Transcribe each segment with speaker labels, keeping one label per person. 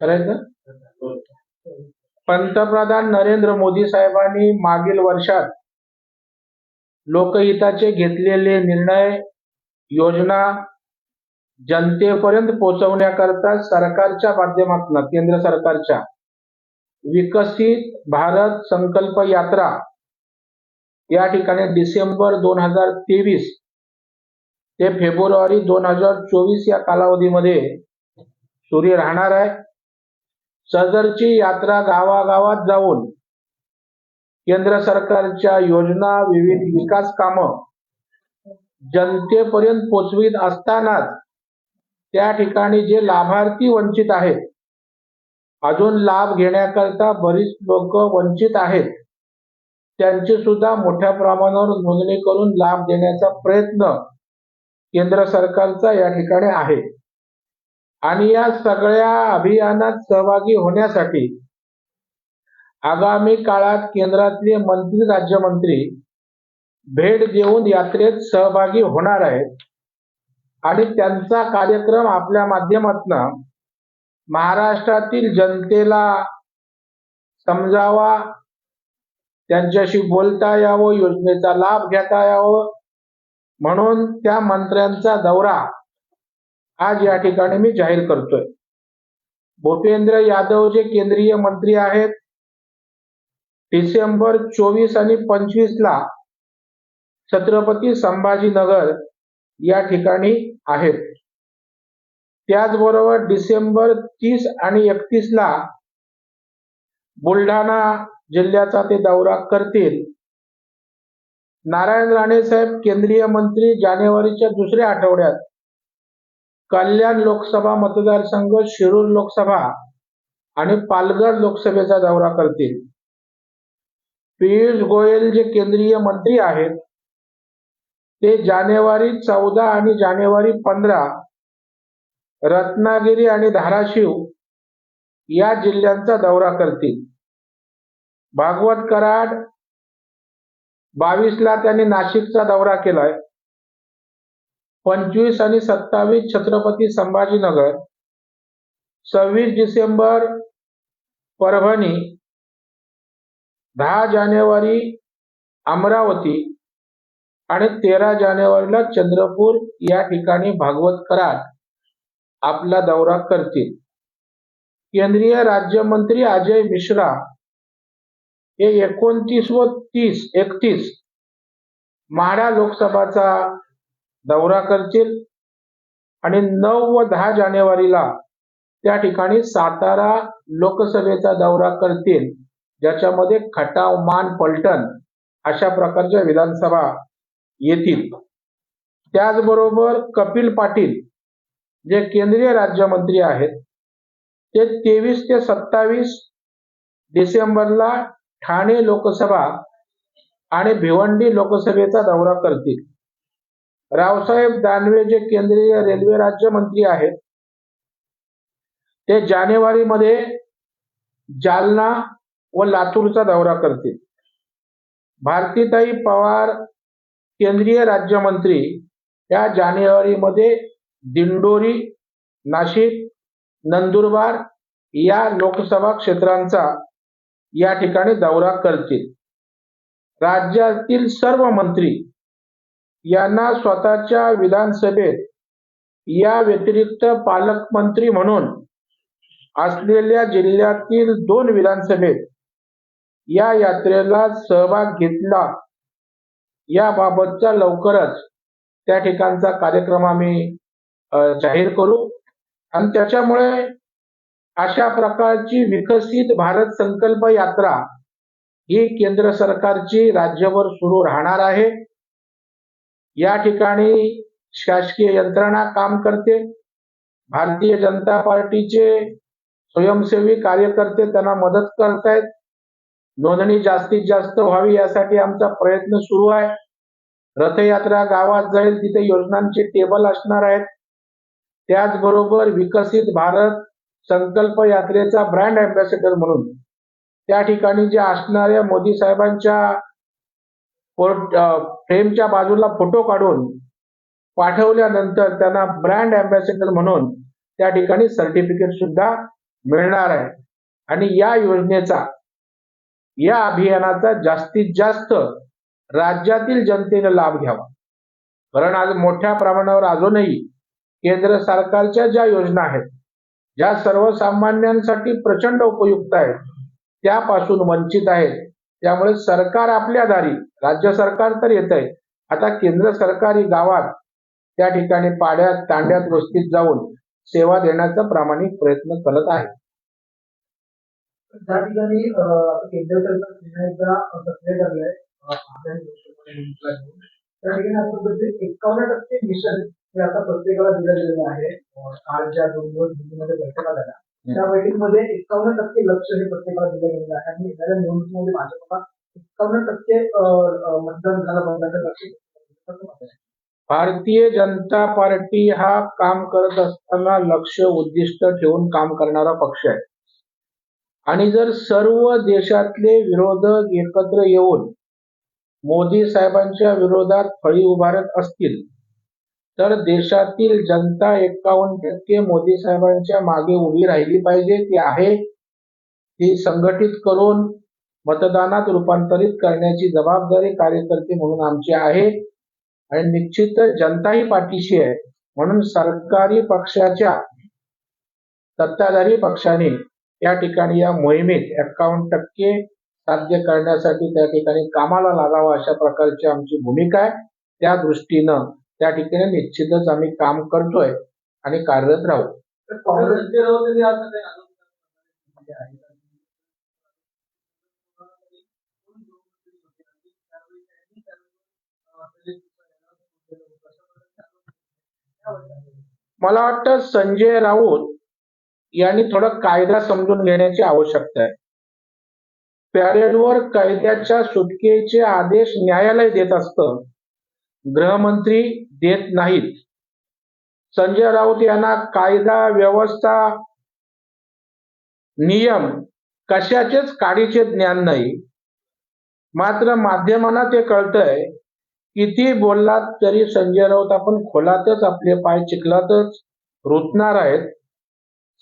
Speaker 1: करायचं? पंतप्रधान नरेंद्र मोदी साहेबांनी मागील वर्षात लोकहिताचे घेतलेले निर्णय योजना जनतेपर्यंत पोहोचवण्याकरता सरकारच्या माध्यमातून केंद्र सरकारच्या विकसित भारत संकल्प यात्रा. या ठिकाणी डिसेंबर दोन हजार तेवीस ते फेब्रुवारी दोन हजार चोवीस या कालावधीमध्ये सुरू राहणार आहे. सदरची यात्रा गावागावात जाऊन केंद्र सरकारच्या योजना विविध विकास कामं जनतेपर्यंत पोचवीत असतानाच त्या ठिकाणी जे लाभार्थी वंचित आहेत अजून लाभ घेण्याकरता बरीच लोक वंचित आहेत. त्यांची सुद्धा मोठ्या प्रमाणावर नोंदणी करून लाभ देण्याचा प्रयत्न केंद्र सरकारचा या ठिकाणी आहे. आणि या सगळ्या अभियानात सहभागी होण्यासाठी आगामी काळात केंद्रातले मंत्री राज्यमंत्री भेट देऊन यात्रेत सहभागी होणार आहेत. आणि त्यांचा कार्यक्रम आपल्या माध्यमातून महाराष्ट्रातील जनतेला समजावा त्यांच्याशी बोलता यावं योजनेचा लाभ घेता यावं. म्हणून त्या मंत्र्यांचा दौरा आज या ठिकाणी मी जाहीर करतोय. भूपेंद्र यादव जे केंद्रीय मंत्री आहेत डिसेंबर चोवीस आणि पंचवीस ला छत्रपती संभाजीनगर या ठिकाणी आहेत. त्याचबरोबर डिसेंबर तीस आणि एकतीस ला बुलढाणा जिल्ह्याचा ते दौरा करतील. नारायण राणे साहेब केंद्रीय मंत्री जानेवारीच्या दुसऱ्या आठवड्यात कल्याण लोकसभा मतदारसंघ शिरूर लोकसभा आणि पालघर लोकसभेचा दौरा करतील. पियुष गोयल जे केंद्रीय मंत्री आहेत ते जानेवारी चौदा आणि जानेवारी पंधरा रत्नागिरी आणि धाराशिव या जिल्ह्यांचा दौरा करतील. भागवत कराड बावीस ला त्यांनी नाशिकचा दौरा केलाय. पंचवीस आणि सत्तावीस छत्रपती संभाजीनगर सव्वीस डिसेंबर परभणी दहा जानेवारी अमरावती आणि तेरा जानेवारीला चंद्रपूर या ठिकाणी भागवत कराड. आपला दौरा करतील. केंद्रीय राज्यमंत्री अजय मिश्रा हे एकोणतीस व तीस एकतीस माढा लोकसभाचा दौरा करतील आणि नऊ व दहा जानेवारीला त्या ठिकाणी सातारा लोकसभेचा दौरा करतील ज्याच्यामध्ये खटाव मान पलटण अशा प्रकारच्या विधानसभा येतील. त्याचबरोबर कपिल पाटील जे केंद्रीय राज्यमंत्री आहेत ते तेवीस ते सत्तावीस डिसेंबरला ठाणे लोकसभा आणि भिवंडी लोकसभेचा दौरा करतील. रावसाहेब दानवे जे केंद्रीय रेल्वे राज्यमंत्री आहेत ते जानेवारीमध्ये जालना व लातूरचा दौरा करतील. भारतीताई पवार केंद्रीय राज्यमंत्री या जानेवारीमध्ये दिंडोरी नाशिक नंदुरबार या लोकसभा क्षेत्रांचा या ठिकाणी दौरा करतील. राज्यातील सर्व मंत्री यांना स्वतःच्या विधानसभेत या व्यतिरिक्त पालकमंत्री म्हणून असलेल्या जिल्ह्यातील दोन विधानसभेत या यात्रेला सहभाग घेतला. याबाबतचा लवकरच त्या ठिकाणचा कार्यक्रम आम्ही जाहीर करू. आणि त्याच्यामुळे अशा प्रकारची विकसित भारत संकल्प यात्रा ही केंद्र सरकारची राज्यभर सुरू राहणार आहे. या ठिकाणी शासकीय यंत्रणा काम करते. भारतीय जनता पार्टीचे स्वयंसेवी कार्यकर्ते त्यांना मदत करतायत. नोंदणी जास्तीत जास्त व्हावी यासाठी आमचा प्रयत्न सुरू आहे. रथयात्रा गावात जाईल तिथे योजनांचे टेबल असणार आहेत. त्याचबरोबर विकसित भारत संकल्प यात्रेचा ब्रँड अँबॅसेडर म्हणून. त्या ठिकाणी जे असणाऱ्या मोदी साहेबांच्या फ्रेमच्या बाजूला फोटो काढून पाठवल्यानंतर त्यांना ब्रँड अँबॅसेडर म्हणून त्या ठिकाणी सर्टिफिकेट सुद्धा मिळणार आहे. आणि या योजनेचा या अभियानाचा जास्तीत जास्त राज्यातील जनतेने लाभ घ्यावा. कारण आज मोठ्या प्रमाणावर अजूनही केंद्र सरकारच्या ज्या योजना आहेत ज्या सर्वसामान्यांसाठी प्रचंड उपयुक्त आहेत त्यापासून वंचित आहेत. त्यामुळे सरकार आपल्या दारी राज्य सरकार तर येत आहे. आता केंद्र सरकारी गावात त्या ठिकाणी पाड्यात तांड्यात वस्तीत जाऊन सेवा देण्याचा प्रामाणिक प्रयत्न करत आहे.
Speaker 2: त्या ठिकाणी केंद्र सरकार पुन्हा एकदा सक्रिय झालंय त्या ठिकाणी एकावन्न टक्के मिशन हे आता प्रत्येकाला दिलं गेलेलं आहे. आज ज्या दोन दिवस दिल्लीमध्ये बैठका झाल्या त्या बैठकीमध्ये एकावन्न टक्के लक्ष हे प्रत्येकाला दिलं गेलेलं आहे. आणि येणाऱ्या निवडणुकीमध्ये भाजपला एकावन्न टक्के मतदान झालं मतदानाचं लक्ष?
Speaker 1: भारतीय जनता पार्टी हा काम करत असताना लक्ष उद्दिष्ट ठेवून काम करणारा पक्ष आहे. आणि जर सर्व देशातले विरोधक एकत्र येऊन मोदी साहेबांच्या विरोधात फळी उभारत असतील तर देशातील जनता एकावन्न टक्के मोदी साहेबांच्या मागे उभी राहिली पाहिजे. ती आहे. ती संघटित करून मतदानात रूपांतरित करण्याची जबाबदारी कार्यकर्ते म्हणून आमची आहे. आणि निश्चित जनताही पाठीशी आहे. म्हणून सरकारी पक्षाच्या सत्ताधारी पक्षाने या ठिकाणी या मोहिमेत एकावन्न टक्के साध्य करण्यासाठी त्या ठिकाणी कामाला लागावा अशा प्रकारची आमची भूमिका आहे. त्या दृष्टीनं त्या ठिकाणी निश्चितच आम्ही काम करतोय आणि कार्यरत राहू.
Speaker 2: तर
Speaker 3: राऊत यांनी काही आरोप केले
Speaker 1: मला वाटतं संजय राऊत यांनी थोडं कायदा समजून घेण्याची आवश्यकता आहे. पॅरेडवर कायद्याच्या सुटकेचे आदेश न्यायालय देत असतं. गृहमंत्री देत नाहीत. संजय राऊत यांना कायदा व्यवस्था नियम कशाचेच काडीचे ज्ञान नाही. मात्र माध्यमांना ते कळतंय किती बोललात तरी संजय राऊत आपण खोलातच आपले पाय चिखलातच रुतणार आहेत.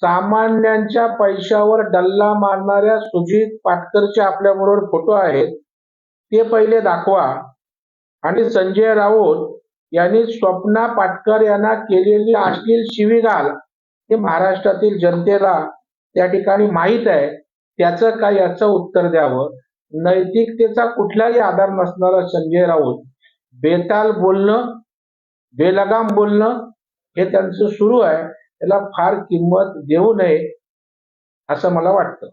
Speaker 1: सामान्यांच्या पैशावर डल्ला मारणाऱ्या सुजित पाटकरचे आपल्याबरोबर फोटो आहेत. ते पहिले दाखवा. आणि संजय राऊत यांनी स्वप्ना पाटकर यांना केलेली अश्लील शिवीगाल हे महाराष्ट्रातील जनतेला त्या ठिकाणी माहीत आहे. त्याचं काय याचं उत्तर द्यावं? नैतिकतेचा कुठलाही आधार नसणारा संजय राऊत बेताल बोलणं बेलगाम बोलणं हे त्यांचं सुरू आहे. त्याला फार किंमत देऊ नये असं मला वाटतं.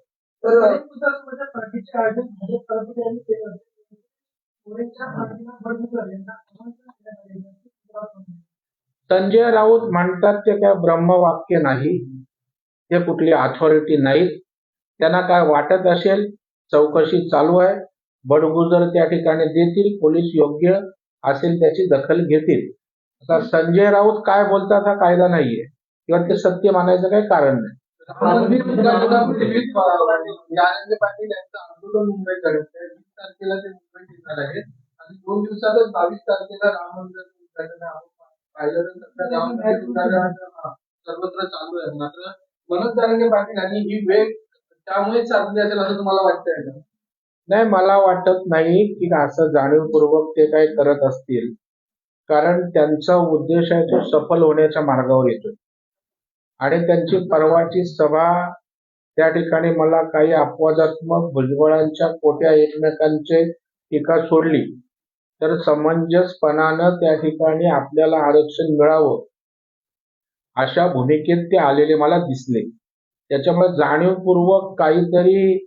Speaker 1: संजय राऊत म्हणतात ते काय ब्रह्मवाक्य नाही ते कुठली अथॉरिटी नाहीत. त्यांना काय वाटत असेल? चौकशी चालू आहे. बडगुजर त्या ठिकाणी देतील पोलीस योग्य असेल त्याची दखल घेतील. आता संजय राऊत काय बोलतात हा कायदा नाहीये. किंवा ते सत्य मानायचं काही कारण नाही.
Speaker 3: आंदोलन मुंबईत तारखेला ते मुंबईत येणार आहेत. आणि दोन दिवसातच बावीस तारखेला राम मंदिर उद्घाटन पाहिलं तर सध्या उद्घाटन सर्वत्र चालू आहे. मात्र मनोज पाटील यांनी ही वेळ त्यामुळे साधली असेल असं तुम्हाला वाटतंय का?
Speaker 1: नाही मला वाटत नाही की असं जाणीवपूर्वक ते काही करत असतील. कारण त्यांचा उद्देश आहे तो सफल होण्याच्या मार्गावर येतोय. आणि त्यांची परवाची सभा त्या ठिकाणी मला काही अपवादात्मक भुजबळांच्या कोट्या एकमेकांचे टीका सोडली. तर समंजसपणानं त्या ठिकाणी आपल्याला आरक्षण मिळावं अशा भूमिकेत ते आलेले मला दिसले. त्याच्यामुळे जाणीवपूर्वक काहीतरी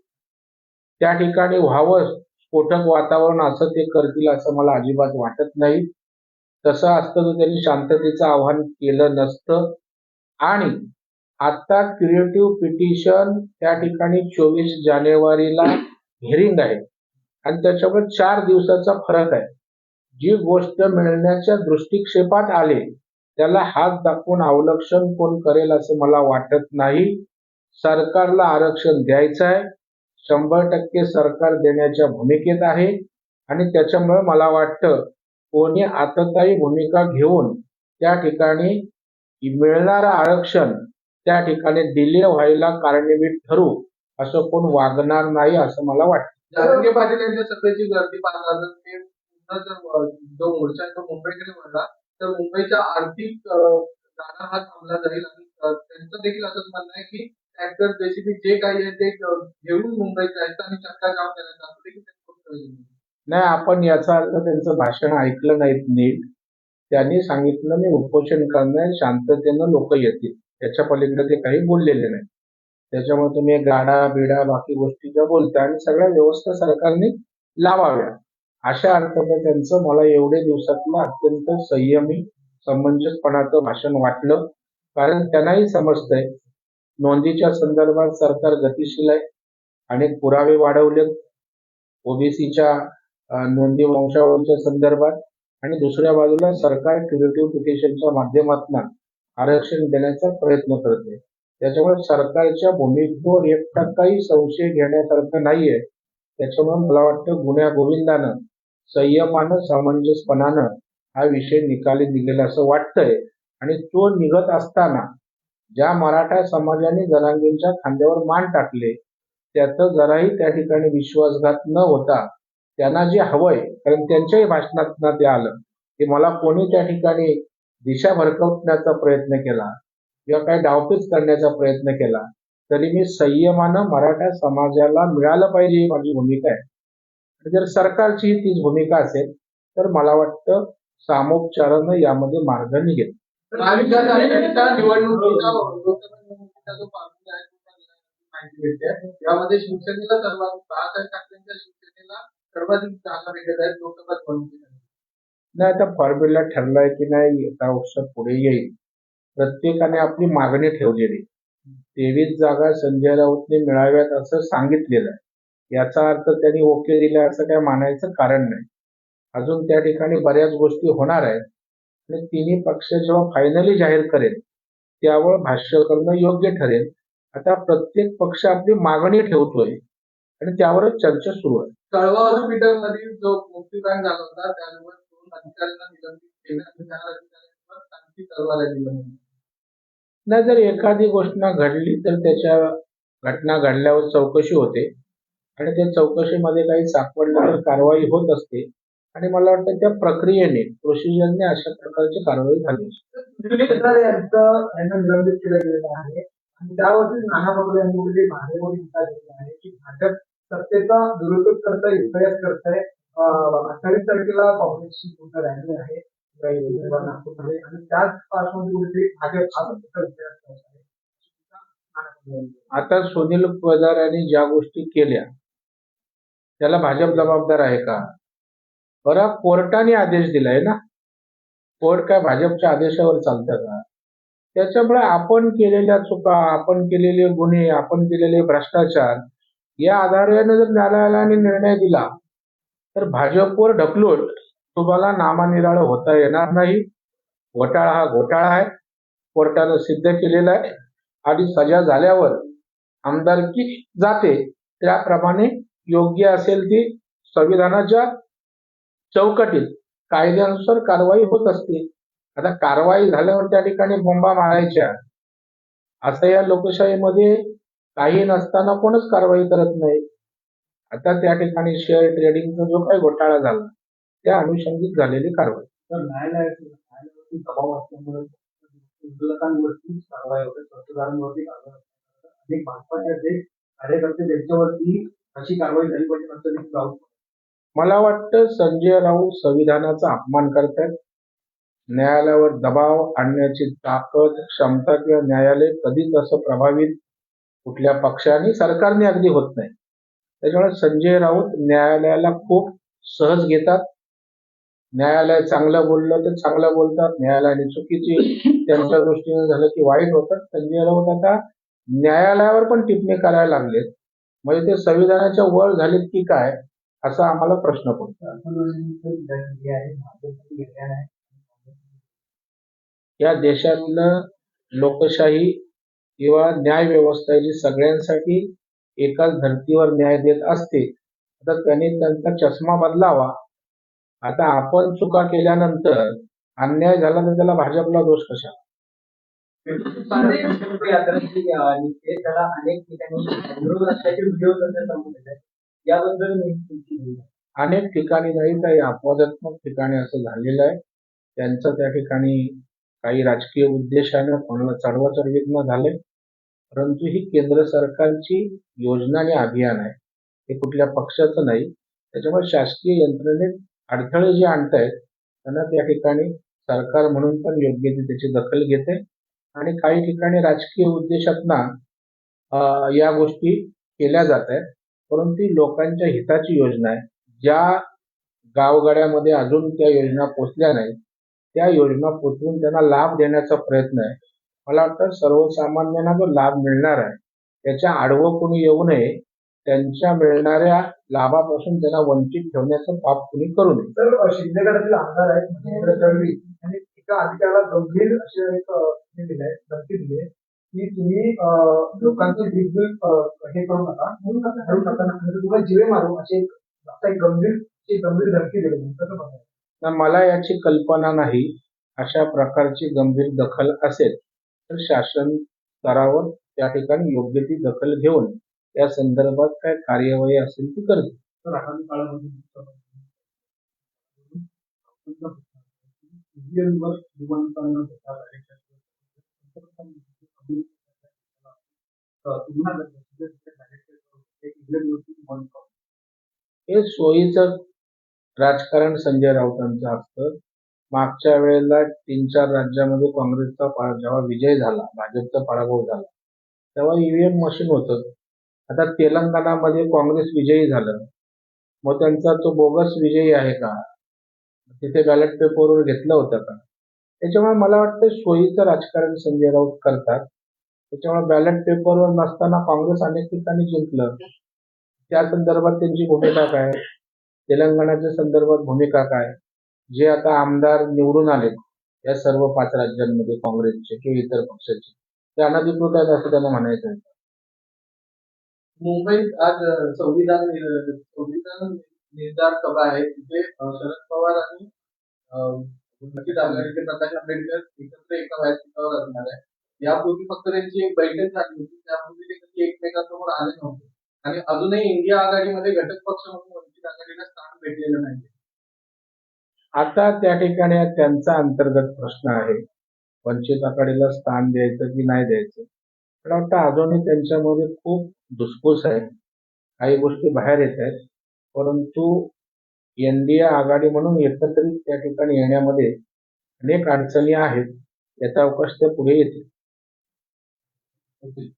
Speaker 1: त्या ठिकाणी व्हावं स्फोटक वातावरण असं ते करतील असं मला अजिबात वाटत नाही. तसं असतं तर त्यांनी शांततेचं आव्हान केलं नसतं. आणि आता क्रिएटिव्ह पिटिशन त्या ठिकाणी चोवीस जानेवारीला हिअरिंग आहे. आणि त्याच्यामुळे चार दिवसाचा फरक आहे. जी गोष्ट मिळण्याच्या दृष्टिक्षेपात आले त्याला हात दाखवून अवलक्षण कोण करेल असं मला वाटत नाही. सरकारला आरक्षण द्यायचं आहे. शंभर टक्के सरकार देण्याच्या भूमिकेत आहे. आणि त्याच्यामुळे मला वाटतं कोणी आततायी भूमिका घेऊन त्या ठिकाणी मिळणारं आरक्षण त्या ठिकाणी डिले व्हायला कारणीभूत ठरू असं कोण वागणार नाही असं मला वाटतं.
Speaker 3: जरांगे पाटील यांच्या सभेची गर्दी पाहता जर ते पुन्हा जर जो मोर्चा तो मुंबईकडे वळला तर मुंबईचा आर्थिक गाडा हा थांबला जाईल आणि त्यांचं देखील असंच म्हणणं आहे की ट्रॅक्टर जेसीबी जे काही आहे ते घेऊन मुंबईत जायचं आणि चक्का जाम करायचा. असं देखील.
Speaker 1: नाही आपण याचा अर्थ त्यांचं भाषण ऐकलं नाहीत नीट. त्यांनी सांगितलं मी उपोषण करणार शांततेनं लोक येतील. त्याच्या पलीकडे ते काही बोललेले नाही. त्याच्यामुळे तुम्ही गाडा बिडा बाकी गोष्टी ज्या बोलता आणि सगळ्या व्यवस्था सरकारने लावाव्या. अशा अर्थानं त्यांचं मला एवढे दिवसातलं अत्यंत संयमी समंजसपणाचं भाषण वाटलं. कारण त्यांनाही समजतंय नोंदीच्या संदर्भात सरकार गतिशील आहे. अनेक पुरावे वाढवले ओबीसीच्या नोंदी वंशावळीच्या संदर्भात. आणि दुसऱ्या बाजूला सरकार क्रिएटिव्ह पिटिशनच्या माध्यमातून आरक्षण देण्याचा प्रयत्न करते. त्याच्यामुळे सरकारच्या भूमिकेवर एक टक्काही संशय घेण्यासारखं नाहीये. त्याच्यामुळे मला वाटतं गुन्ह्या गोविंदानं संयमानं सामंजस्यपणानं हा विषय निकाली निघेल असं वाटतंय. आणि तो निघत असताना ज्या मराठा समाजाने जनांगींच्या खांद्यावर मान टाकले त्याचं जराही त्या ठिकाणी विश्वासघात न होता त्यांना जे हवंय कारण त्यांच्याही भाषणात ते आलं. की मला कोणी त्या ठिकाणी दिशा भरकवण्याचा प्रयत्न केला किंवा काही डावपेच करण्याचा प्रयत्न केला तरी मी संयमानं मराठा समाजाला मिळालं पाहिजे ही माझी भूमिका आहे. जर सरकारची तीच भूमिका असेल तर मला वाटतं सामोपचारानं यामध्ये मार्ग निघेल.
Speaker 3: यामध्ये शिवसेनेला सर्वाधिक बाळासाहेब ठाकरेंच्या शिवसेनेला सर्वाधिक जागा भेटत आहेत लोकसभा
Speaker 1: नाही आता फॉर्म्युला ठरलाय की नाही आता औषध पुढे येईल. प्रत्येकाने आपली मागणी ठेवलेली. तेवीस जागा संजय राऊतने मिळाव्यात असं सांगितलेलं आहे. याचा अर्थ त्यांनी ओके दिला असं काय मानायचं कारण नाही. अजून त्या ठिकाणी बऱ्याच गोष्टी होणार आहेत. आणि तिन्ही पक्ष जेव्हा फायनली जाहीर करेल त्यावर भाष्य करणं योग्य ठरेल. आता प्रत्येक पक्ष आपली मागणी ठेवतोय. आणि त्यावरच चर्चा सुरू आहे.
Speaker 3: कळवा हॉस्पिटल मधील जो मृत्यूकांड झाला होता त्यावर
Speaker 1: नाही जर एखादी घटना घडली तर त्याच्या घटना घडल्यावर चौकशी होते. आणि त्या चौकशीमध्ये काही सापडलं तर कारवाई होत असते. आणि मला वाटतं त्या प्रक्रियेने प्रोसिजरने अशा प्रकारची कारवाई झाली
Speaker 2: निलंबित केलं गेलेलं आहे. आणि त्यावरती नाना पटोले यांनी कुठेतरी भाजपमध्ये टीका केली आहे की भाजप सत्तेचा दुरुपयोग करताय विपर्यास करताय. अठ्ठावीस तारखेला काँग्रेसची पूर्ण रॅली आहे नागपूरमध्ये आणि त्याच पार्श्वभूमीवर कुठेतरी भाजप हा सत्तेचा यांनी.
Speaker 1: आता सुनील ज्या गोष्टी केल्या त्याला भाजप जबाबदार आहे का? बरं कोर्टाने आदेश दिलाय ना? कोर्ट काय भाजपच्या आदेशावर चालतं का? त्याच्यामुळे आपण केलेल्या चुका आपण केलेले गुन्हे आपण केलेले भ्रष्टाचार या आधाराने जर न्यायालयाने निर्णय दिला तर भाजपवर ढकलून तुम्हाला नामानिराळं होता येणार नाही. घोटाळा हा घोटाळा आहे. कोर्टानं सिद्ध केलेला आहे. आणि सजा झाल्यावर आमदारकी जाते त्याप्रमाणे योग्य असेल ती संविधानाच्या चौकटीत कायद्यानुसार कारवाई होत असते. आता कारवाई झाल्यावर त्या ठिकाणी बोंबा मारायच्या. असं या लोकशाहीमध्ये काही नसताना कोणच कारवाई करत नाही. आता त्या ठिकाणी शेअर ट्रेडिंगचा जो काही घोटाळा झाला त्या अनुषंगिक झालेली कारवाई.
Speaker 2: तर न्यायालयाचे न्यायालयावरती दबाव असल्यामुळे विरोधकांवरतीच कारवाई होते मतदारांवरती कारवाई होते. अनेक भाजपाचे जे कार्यकर्ते त्यांच्यावरती अशी कारवाई झाली पाहिजे असं देखील राऊत
Speaker 1: मला वाटतं संजय राऊत संविधानाचा अपमान करतात. न्यायालयावर दबाव आणण्याची ताकद क्षमता किंवा न्यायालय कधीच असं प्रभावित कुठल्या पक्षाने सरकारने अगदी होत नाही. त्याच्यामुळे संजय राऊत न्यायालयाला खूप सहज घेतात. न्यायालय चांगलं बोललं तर चांगलं बोलतात. न्यायालयाने चुकीची त्यांच्या दृष्टीने झालं की वाईट होतात संजय राऊत आता न्यायालयावर पण टिप्पणी करायला लागलेत. म्हणजे ते संविधानाच्या वर झालेत की काय असा आम्हाला प्रश्न पडतो. या देशातलं लोकशाही किंवा न्याय व्यवस्था जी सगळ्यांसाठी एकाच धर्तीवर न्याय देत असते तर त्यांनी त्यांचा चष्मा बदलावा. आता आपण चुका केल्यानंतर अन्याय झाला तर त्याला भाजपला दोष कशा?
Speaker 2: त्याला अनेक ठिकाणी
Speaker 1: अनेक ठिकाणी नाही काही अपवादात्मक ठिकाणी असं झालेलं आहे. त्यांचं त्या ठिकाणी काही राजकीय उद्देशानं कोणाला चढवा चढवीत झाले. परंतु ही केंद्र सरकारची योजना आणि अभियान आहे. हे कुठल्या पक्षाचं नाही. त्याच्यामुळे शासकीय यंत्रणेत अडथळे जे आणतायत त्यांना त्या ठिकाणी सरकार म्हणून पण योग्य ती त्याची दखल घेते. आणि काही ठिकाणी राजकीय उद्देशातना या गोष्टी केल्या जात आहेत परंतु लोकांच्या हिताची योजना आहे. ज्या गावगाड्यामध्ये अजून त्या योजना पोचल्या नाहीत त्या योजना पोचवून त्यांना लाभ देण्याचा प्रयत्न आहे. मला वाटतं सर्वसामान्यांना जो लाभ मिळणार आहे त्याच्या आडवं कोणी येऊ नये त्यांच्या मिळणाऱ्या लाभापासून त्यांना वंचित ठेवण्याचं पाप कोणी करू नये.
Speaker 2: तर शिंदे गटातील आमदार आहेत महेंद्र तडवी यांनी एका अधिकाऱ्याला गंभीर असे एक हे दिलंय धमकी दिली की तुम्ही लोकांचे वीज बिल हे करू नका भरू नका म्हणजे तुम्हाला जिवे मारू असा एक गंभीर गंभीर धमकी दिली
Speaker 1: मला याची कल्पना नाही अशा प्रकारची गंभीर दखल असेल. तर शासन स्तरावर त्या ठिकाणी योग्य ती दखल घेऊन या संदर्भात काय कार्यवाही असेल ती करते
Speaker 2: तर आगामी काळामध्ये
Speaker 1: हे सोयीचं राजकारण संजय राऊतांचं असतं. मागच्या वेळेला तीन चार राज्यामध्ये काँग्रेसचा जेव्हा विजय झाला भाजपचा पराभव झाला तेव्हा ईव्हीएम मशीन होतं. आता तेलंगणामध्ये काँग्रेस विजयी झालं. मग त्यांचा तो बोगस विजयी आहे का? तिथे बॅलेट पेपरवर घेतलं होतं का? त्याच्यामुळे मला वाटतं सोयीचं राजकारण संजय राऊत करतात. त्याच्यामुळे बॅलेट पेपरवर नसताना काँग्रेस अनेक ठिकाणी जिंकलं. त्या संदर्भात त्यांची भूमिका काय? तेलंगणाच्या संदर्भात भूमिका काय? जे आता आमदार निवडून आलेत या सर्व पाच राज्यांमध्ये काँग्रेसचे किंवा इतर पक्षाचे ते अनधिकृत आहेत असं त्यांना म्हणायचं आहे.
Speaker 3: मुंबईत आज संविधान संविधान निर्धार सभा आहे. तिथे शरद पवार आणि अ, वंचित आघाडीचे प्रकाश आंबेडकर एकत्र एका व्यासपीठावर असणार आहे. यापूर्वी फक्त त्यांची एक बैठक झाली होती. त्यापूर्वी ते कधी एकमेकांसमोर आले नव्हते. आणि अजूनही इंडिया आघाडीमध्ये घटक पक्ष म्हणून वंचित आघाडीला स्थान भेटलेलं नाही
Speaker 1: आता त्या ठिकाणी त्यांचा अंतर्गत प्रश्न आहे. वंचित आघाडीला स्थान द्यायचं की नाही द्यायचं? मला वाटतं अजूनही त्यांच्यामध्ये खूप धुसफूस आहे. काही गोष्टी बाहेर येत आहेत. परंतु एन डी ए आघाडी म्हणून एकत्रित त्या ठिकाणी येण्यामध्ये अनेक अडचणी आहेत. याचा अवकाश ते पुढे येतील.
Speaker 3: ओके.